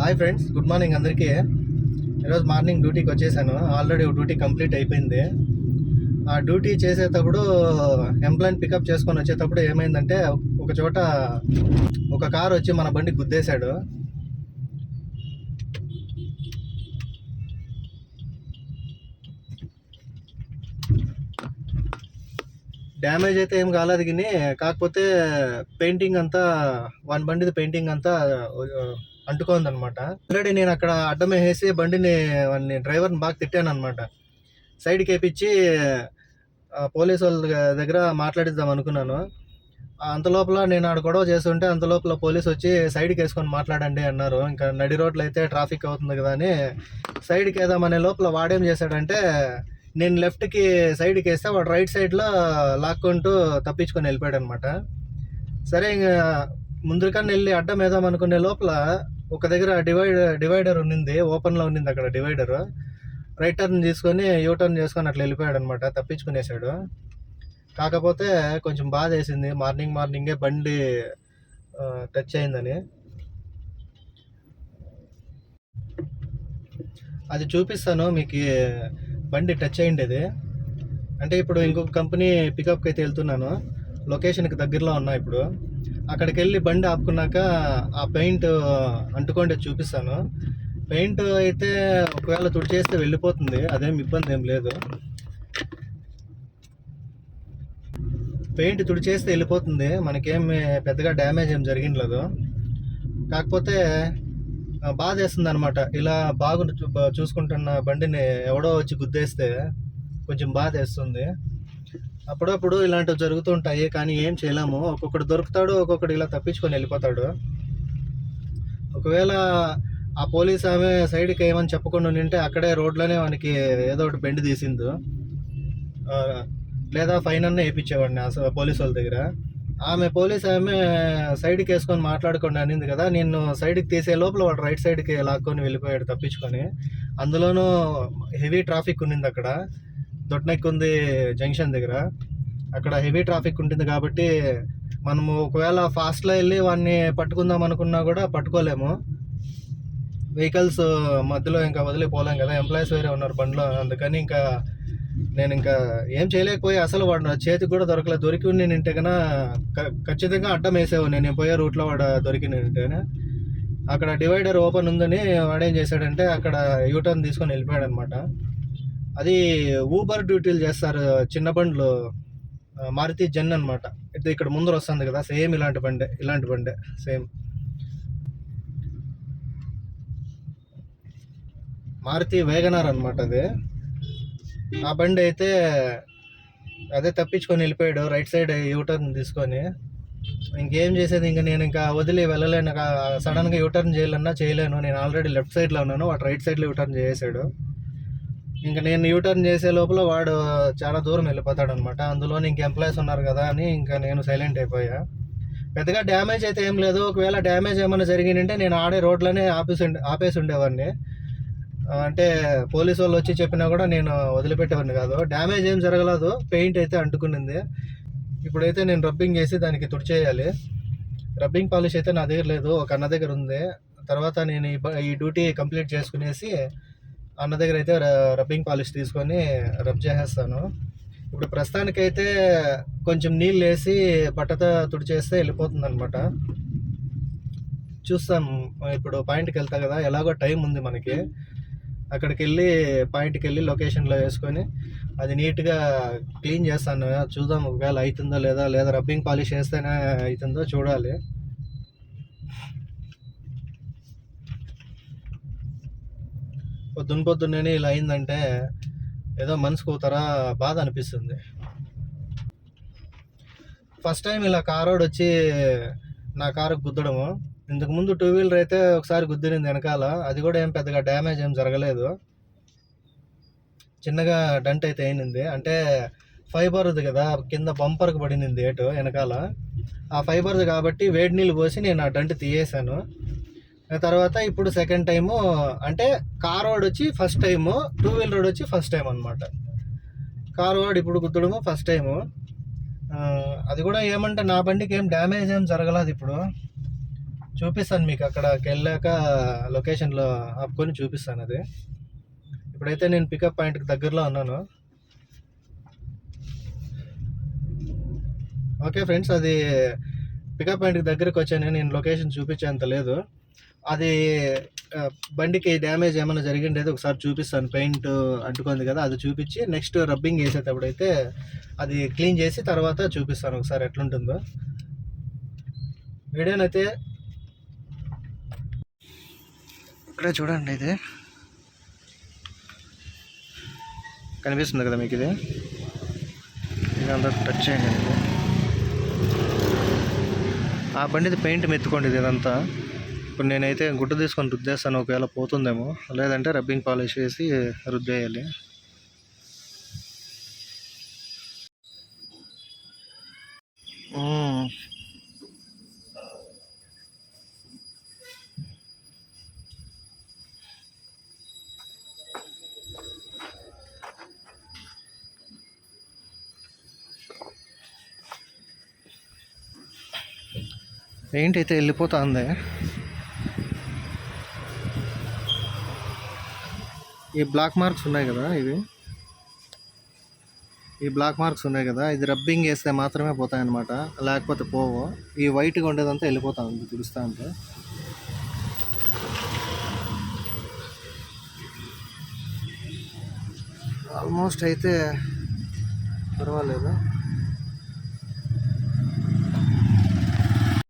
Hi friends good morning అందరికీ. ఈరోజు morning డ్యూటీకి వచ్చేసాను. ఆల్రెడీ డ్యూటీ కంప్లీట్ అయిపోయింది. ఆ డ్యూటీ చేసేటప్పుడు ఎంప్లాయీని పికప్ చేసుకొని వచ్చేటప్పుడు ఏమైందంటే ఒక చోట ఒక కారు వచ్చి మన బండి గుద్దేశాడు. డ్యామేజ్ అయితే ఏం కాలేదు కానీ కాకపోతే పెయింటింగ్ అంతా వన్ బండిది పెయింటింగ్ అంతా అంటుకోంది అనమాట ఆల్రెడీ నేను అక్కడ అడ్డం వేసి బండిని వాడిని డ్రైవర్ని బాగా తిట్టాను అనమాట సైడ్కి వేపించి పోలీసు వాళ్ళ దగ్గర మాట్లాడిద్దాం అనుకున్నాను. అంత లోపల నేను ఆడ గొడవ చేస్తుంటే అంత లోపల పోలీసు వచ్చి సైడ్కి వేసుకొని మాట్లాడండి అన్నారు. ఇంకా నడి రోడ్లు అయితే ట్రాఫిక్ అవుతుంది కదా అని సైడ్కి వేద్దామనే లోపల వాడేం చేశాడంటే నేను లెఫ్ట్కి సైడ్కి వేస్తే వాడు రైట్ సైడ్లో లాక్కుంటూ తప్పించుకొని వెళ్ళిపోయాడు అనమాట సరే ఇంకా ముందుకన్నా వెళ్ళి అడ్డం వేద్దాం అనుకునే లోపల ఒక దగ్గర డివైడ్ డివైడర్ ఉన్నింది ఓపెన్లో ఉన్నింది అక్కడ డివైడర్. రైట్ టర్న్ తీసుకొని యూ టర్న్ చేసుకొని అట్లా వెళ్ళిపోయాడు అనమాట తప్పించుకునేసాడు కాకపోతే కొంచెం బాధ వేసింది మార్నింగ్ మార్నింగే బండి టచ్ అయిందని. అది చూపిస్తాను మీకు బండి టచ్ అయ్యిండేది అంటే ఇప్పుడు ఇంకొక కంపెనీ పికప్కి అయితే వెళ్తున్నాను. లొకేషన్కి దగ్గరలో ఉన్నా ఇప్పుడు. అక్కడికి వెళ్ళి బండి ఆపుకున్నాక ఆ పెయింట్ అంటుకోండి చూపిస్తాను. పెయింట్ అయితే ఒకవేళ తుడిచేస్తే వెళ్ళిపోతుంది అదేం ఇబ్బంది ఏం లేదు. పెయింట్ తుడిచేస్తే వెళ్ళిపోతుంది మనకేం పెద్దగా డ్యామేజ్ ఏం జరిగినలేదు కాకపోతే బాధ వేస్తుంది అనమాట ఇలా బాగు చూసుకుంటున్న బండిని ఎవడో వచ్చి గుద్దేస్తే కొంచెం బాధ వేస్తుంది. అప్పుడప్పుడు ఇలాంటివి జరుగుతుంటాయి కానీ ఏం చేయలేము. ఒక్కొక్కడు దొరుకుతాడు ఒక్కొక్కడు ఇలా తప్పించుకొని వెళ్ళిపోతాడు. ఒకవేళ ఆ పోలీస్ ఆమె సైడ్కి ఏమని చెప్పకుండా ఉంటే అక్కడే రోడ్లోనే మనకి ఏదో ఒకటి బెండ్ తీసింది. లేదా ఫైన్ అన్న వేయించేవాడిని అసలు పోలీస్ వాళ్ళ దగ్గర. ఆమె పోలీస్ ఆమె సైడ్కి వేసుకొని మాట్లాడుకోండి అనింది కదా నేను సైడ్కి తీసే లోపల వాడు రైట్ సైడ్కి లాక్కొని వెళ్ళిపోయాడు తప్పించుకొని. అందులోనూ హెవీ ట్రాఫిక్ ఉన్నింది అక్కడ. దొడ్నెక్కుంది జంక్షన్ దగ్గర. అక్కడ హెవీ ట్రాఫిక్ ఉంటుంది కాబట్టి మనము ఒకవేళ ఫాస్ట్లో వెళ్ళి వాడిని పట్టుకుందాం అనుకున్నా కూడా పట్టుకోలేము. వెహికల్స్ మధ్యలో ఇంకా వదిలిపోలేం కదా ఎంప్లాయీస్ వేరే ఉన్నారు బండిలో అందుకని ఇంకా నేను ఇంకా ఏం చేయలేకపోయి అసలు వాడు నా చేతికి కూడా దొరకలేదు దొరికి ఉండి ఇంటే కన్నా క- ఖచ్చితంగా అడ్డం వేసావు నేను. పోయే రూట్లో వాడు దొరికి అక్కడ డివైడర్ ఓపెన్ ఉందని వాడేం చేశాడంటే అక్కడ యూటర్న్ తీసుకొని వెళ్ళిపోయాడు అనమాట అది ఊబర్ డ్యూటీలు చేస్తారు చిన్న బండ్లు. మారుతి జెన్ అనమాట ఇది ఇక్కడ ముందర వస్తుంది కదా సేమ్ ఇలాంటి బండే ఇలాంటి బండే సేమ్. మారుతి వేగనార్ అనమాట అది. ఆ బండి అయితే అదే తప్పించుకొని వెళ్ళిపోయాడు రైట్ సైడ్ యూటర్న్ తీసుకొని. ఇంకేం చేసేది? ఇంకా నేను ఇంకా వదిలి వెళ్ళలేను. సడన్గా యూటర్న్ చేయాలన్నా చేయలేను. నేను ఆల్రెడీ లెఫ్ట్ సైడ్లో ఉన్నాను. వాడు రైట్ సైడ్లో యూటర్న్ చేసాడు ఇంకా నేను యూటర్న్ చేసే లోపల వాడు చాలా దూరం వెళ్ళిపోతాడు అనమాట అందులో ఇంక ఎంప్లాయీస్ ఉన్నారు కదా అని ఇంకా నేను సైలెంట్ అయిపోయా. పెద్దగా డ్యామేజ్ అయితే ఏం లేదు. ఒకవేళ డ్యామేజ్ ఏమైనా జరిగిందంటే నేను ఆడే రోడ్లోనే ఆపేసి ఆపేసి ఉండేవాడిని. అంటే పోలీసు వాళ్ళు వచ్చి చెప్పినా కూడా నేను వదిలిపెట్టేవాడిని కాదు. డ్యామేజ్ ఏం జరగలేదు. పెయింట్ అయితే అంటుకునింది. ఇప్పుడైతే నేను రబ్బింగ్ చేసి దానికి తుడిచేయాలి. రబ్బింగ్ పాలిష్ అయితే నా దగ్గర లేదు. ఒక అన్న దగ్గర ఉంది. తర్వాత నేను ఈ ఈ డ్యూటీ కంప్లీట్ చేసుకునేసి అన్న దగ్గర అయితే రబ్బింగ్ పాలిష్ తీసుకొని రబ్ చేసేస్తాను. ఇప్పుడు ప్రస్తుతానికైతే కొంచెం నీళ్ళు వేసి బట్టతో తుడిచేస్తే వెళ్ళిపోతుంది అనమాట చూస్తాం ఇప్పుడు పాయింట్కి వెళ్తా కదా ఎలాగో టైం ఉంది మనకి. అక్కడికి వెళ్ళి పాయింట్కి వెళ్ళి లొకేషన్లో వేసుకొని అది నీట్గా క్లీన్ చేస్తాను. చూద్దాం ఒకవేళ అవుతుందో లేదా లేదా రబ్బింగ్ పాలిష్ వేస్తేనే అవుతుందో చూడాలి. పొద్దున పొద్దున్నే ఇలా అయిందంటే ఏదో మనసుకు తరా బాధ అనిపిస్తుంది. ఫస్ట్ టైం ఇలా కారోడు వచ్చి నా కారు గుద్దడము. ఇంతకు ముందు టూ వీలర్ అయితే ఒకసారి గుద్దిరింది వెనకాల. అది కూడా ఏం పెద్దగా డ్యామేజ్ ఏం జరగలేదు. చిన్నగా డంట్ అయితే అయినింది. అంటే ఫైబర్ది కదా కింద బంపర్కి పడింది ఏటు వెనకాల. ఆ ఫైబర్ది కాబట్టి వేడి నీళ్ళు పోసి నేను ఆ డంట్ తీయేశాను. తర్వాత ఇప్పుడు సెకండ్ టైము అంటే కార్ రోడ్ వచ్చి first time two wheeler road వచ్చి ఫస్ట్ టైం అనమాట కార్ వాడు ఇప్పుడు గుద్దడము ఫస్ట్ టైము అది కూడా ఏమంటే నా బండికి ఏం డ్యామేజ్ ఏం జరగలేదు ఇప్పుడు. చూపిస్తాను మీకు అక్కడికి వెళ్ళాక లొకేషన్లో ఆపుకొని చూపిస్తాను అది. ఇప్పుడైతే నేను పికప్ పాయింట్కి దగ్గరలో ఉన్నాను. ఓకే ఫ్రెండ్స్ అది పికప్ పాయింట్కి దగ్గరికి వచ్చాను నేను లొకేషన్ చూపించేంత లేదు. అది బండికి డ్యామేజ్ ఏమైనా జరిగిండేది ఒకసారి చూపిస్తాను. పెయింట్ అంటుకుంది కదా అది చూపించి నెక్స్ట్ రబ్బింగ్ వేసేటప్పుడు అయితే అది క్లీన్ చేసి తర్వాత చూపిస్తాను ఒకసారి ఎట్లుంటుందో. వీడియోనైతే ఇక్కడే చూడండి ఇది. కనిపిస్తుంది కదా మీకు ఇది? ఇదంతా టచ్ చేయండి ఆ బండిది పెయింట్ మెత్తుకోండి ఇది ఇదంతా. ఇప్పుడు నేనైతే గుడ్డ తీసుకొని రుద్దేస్తాను ఒకవేళ పోతుందేమో. లేదంటే రబ్బింగ్ పాలిష్ వేసి రుద్దేయాలి. అయితే వెళ్ళిపోతుంది. ఈ బ్లాక్ మార్క్స్ ఉన్నాయి కదా ఇవి? ఈ బ్లాక్ మార్క్స్ ఉన్నాయి కదా ఇది రబ్బింగ్ వేస్తే మాత్రమే పోతాయి అన్నమాట లేకపోతే పోవు. ఈ వైట్గా ఉండేదంతా వెళ్ళిపోతా ఉంది తుడుస్తా ఉంటే. ఆల్మోస్ట్ అయితే పర్వాలేదు.